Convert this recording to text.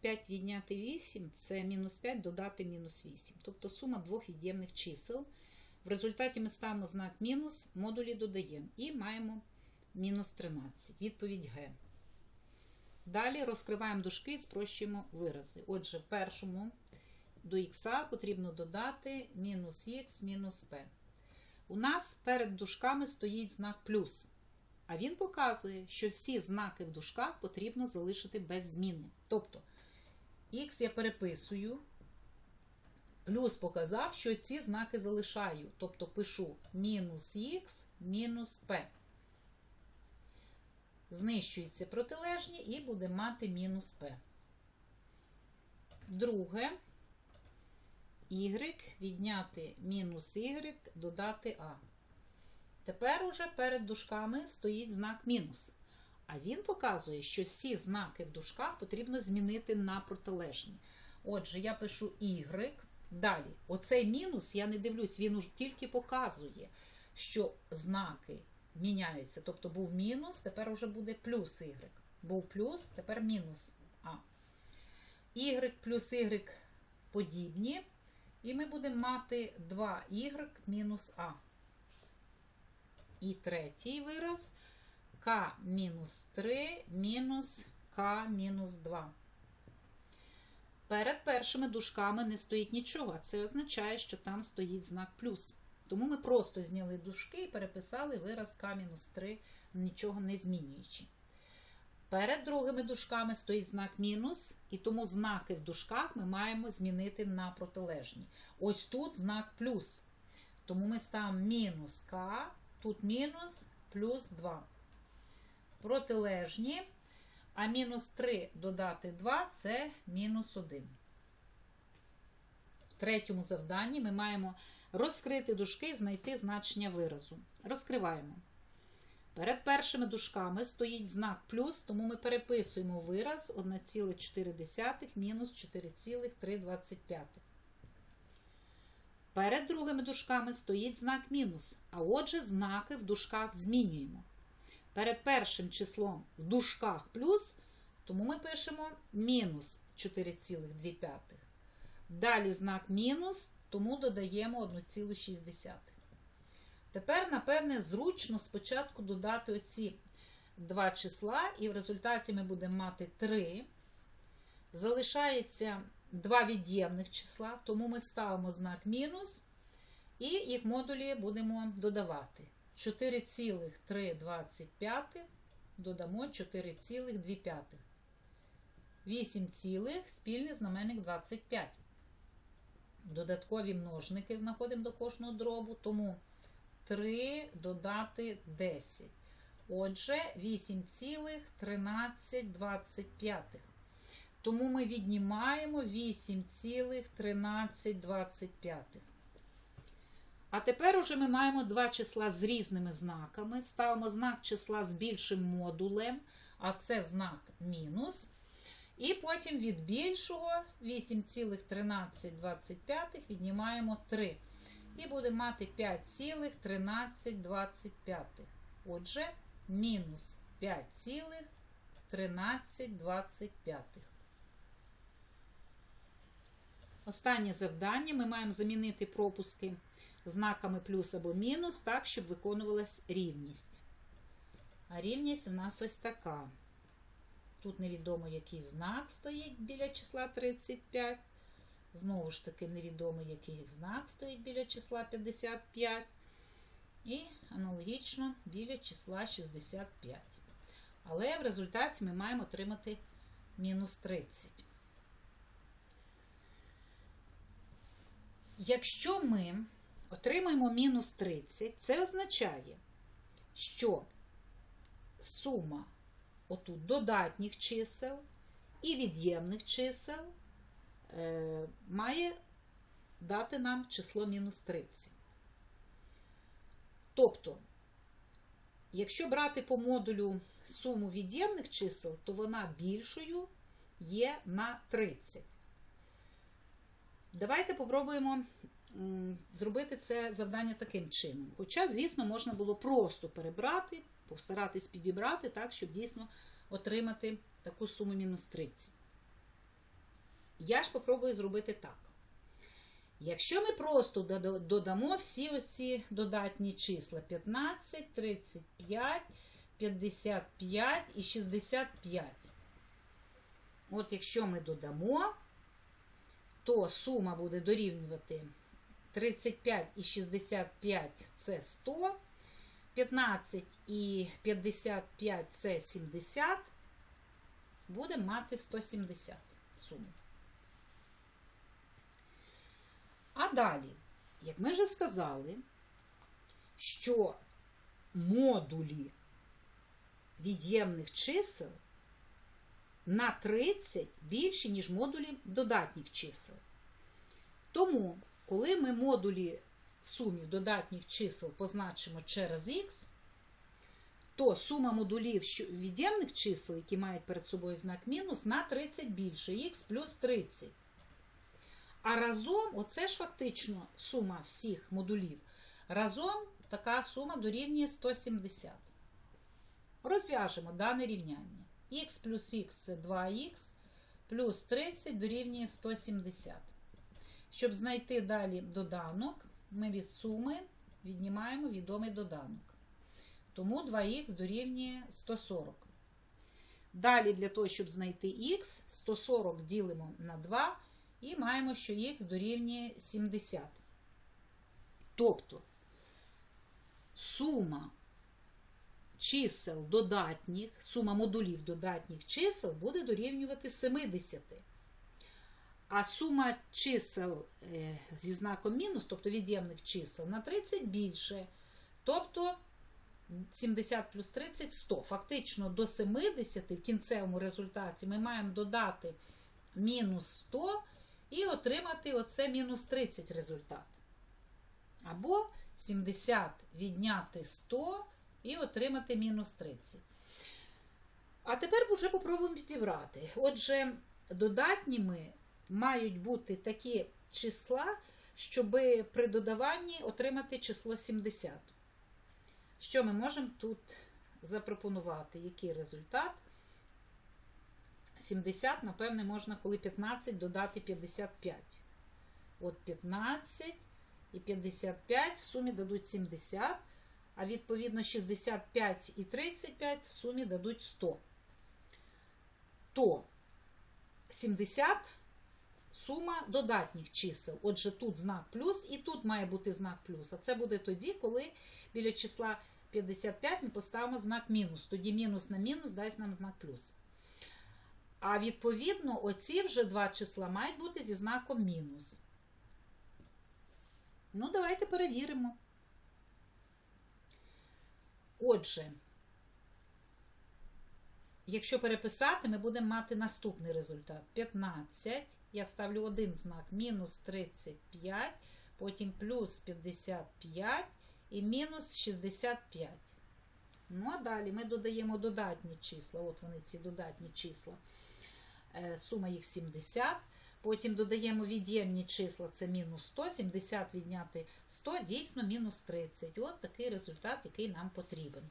5 відняти 8 це мінус 5 додати мінус 8. Тобто сума двох від'ємних чисел. В результаті ми ставимо знак мінус, модулі додаємо і маємо мінус 13. Відповідь Г. Далі розкриваємо дужки і спрощуємо вирази. Отже, в першому до х потрібно додати мінус х мінус p. У нас перед дужками стоїть знак плюс. А він показує, що всі знаки в дужках потрібно залишити без зміни. Тобто, х я переписую, плюс показав, що ці знаки залишаю. Тобто пишу мінус х мінус p. Знищується протилежні і буде мати мінус p. Друге, y відняти мінус y, додати а. Тепер уже перед дужками стоїть знак мінус. А він показує, що всі знаки в дужках потрібно змінити на протилежні. Отже, я пишу y. Далі, оцей мінус, я не дивлюсь, він тільки показує, що знаки міняються. Тобто був мінус, тепер вже буде плюс y. Був плюс, тепер мінус А. Y плюс y подібні. І ми будемо мати 2y мінус А. І третій вираз k мінус 3 мінус k мінус 2. Перед першими дужками не стоїть нічого. Це означає, що там стоїть знак плюс. Тому ми просто зняли дужки і переписали вираз k мінус 3, нічого не змінюючи. Перед другими дужками стоїть знак мінус, і тому знаки в дужках ми маємо змінити на протилежні. Ось тут знак плюс. Тому ми ставимо мінус k, тут мінус плюс 2. Протилежні. А мінус 3 додати 2 це мінус 1. В третьому завданні ми маємо розкрити дужки і знайти значення виразу. Розкриваємо. Перед першими дужками стоїть знак плюс, тому ми переписуємо вираз 1,4 мінус 4,325. Перед другими дужками стоїть знак мінус, а отже, знаки в дужках змінюємо. Перед першим числом в дужках плюс, тому ми пишемо мінус 4,2. Далі знак мінус, тому додаємо 1,6. Тепер, напевне, зручно спочатку додати оці два числа, і в результаті ми будемо мати 3. Залишається два від'ємних числа, тому ми ставимо знак мінус, і їх модулі будемо додавати. 4,325 додамо 4,2. 8, цілих, спільний знаменник 25. Додаткові множники знаходимо до кожного дробу, тому 3 додати 10. Отже, 8,1325. Тому ми віднімаємо 8,1325. А тепер уже ми маємо два числа з різними знаками. Ставимо знак числа з більшим модулем, а це знак мінус. І потім від більшого 8,1325 віднімаємо 3. І будемо мати 5,1325. Отже, мінус 5,1325. Останнє завдання ми маємо замінити пропуски знаками плюс або мінус, так, щоб виконувалась рівність. А рівність у нас ось така. Тут невідомо, який знак стоїть біля числа 35. Знову ж таки, невідомо, який знак стоїть біля числа 55. І аналогічно біля числа 65. Але в результаті ми маємо отримати мінус 30. Якщо ми отримаємо мінус 30, це означає, що сума отут додатніх чисел і від'ємних чисел е, має дати нам число мінус 30. Тобто, якщо брати по модулю суму від'ємних чисел, то вона більшою є на 30. Давайте попробуємо зробити це завдання таким чином. Хоча, звісно, можна було просто перебрати, постаратись підібрати так, щоб дійсно отримати таку суму мінус 30. я ж попробую зробити так. Якщо ми просто додамо всі оці додатні числа 15, 35, 55 і 65. От якщо ми додамо, то сума буде дорівнювати 35 і 65 це 100, 15 і 55 це 70, будемо мати 170 суму. А далі, як ми вже сказали, що модулі від'ємних чисел на 30 більші, ніж модулі додатніх чисел. Тому, коли ми модулі в сумі додатніх чисел позначимо через х, то сума модулів від'ємних чисел, які мають перед собою знак мінус, на 30 більше, х плюс 30. А разом, оце ж фактично сума всіх модулів. Разом така сума дорівнює 170. Розв'яжемо дане рівняння. х плюс х це 2х, плюс 30 дорівнює 170. Щоб знайти далі доданок, ми від суми віднімаємо відомий доданок. Тому 2х дорівнює 140. Далі, для того, щоб знайти х, 140 ділимо на 2 і маємо, що х дорівнює 70. Тобто сума чисел додатніх, сума модулів додатніх чисел буде дорівнювати 70. А сума чисел е, зі знаком мінус, тобто від'ємних чисел, на 30 більше. Тобто 70 плюс 30 100. Фактично до 70 в кінцевому результаті ми маємо додати мінус 100 і отримати оце мінус 30 результат. Або 70 відняти 100 і отримати мінус 30. А тепер вже попробуємо підібрати. Отже, додатніми мають бути такі числа, щоб при додаванні отримати число 70. Що ми можемо тут запропонувати? Який результат? 70, напевне, можна, коли 15 додати 55. От 15 і 55 в сумі дадуть 70, а відповідно 65 і 35 в сумі дадуть 100. То 70 сума додатніх чисел. Отже, тут знак плюс і тут має бути знак плюс. А це буде тоді, коли біля числа 55 ми поставимо знак мінус. Тоді мінус на мінус дасть нам знак плюс. А відповідно, оці вже два числа мають бути зі знаком мінус. Ну, давайте перевіримо. Отже, якщо переписати, ми будемо мати наступний результат. 15. Я ставлю один знак мінус 35, потім плюс 55 і мінус 65. Ну, а далі ми додаємо додатні числа. От вони, ці додатні числа. Е, Сума їх 70. Потім додаємо від'ємні числа, це мінус 100, 70 відняти 100, дійсно мінус 30. От такий результат, який нам потрібен.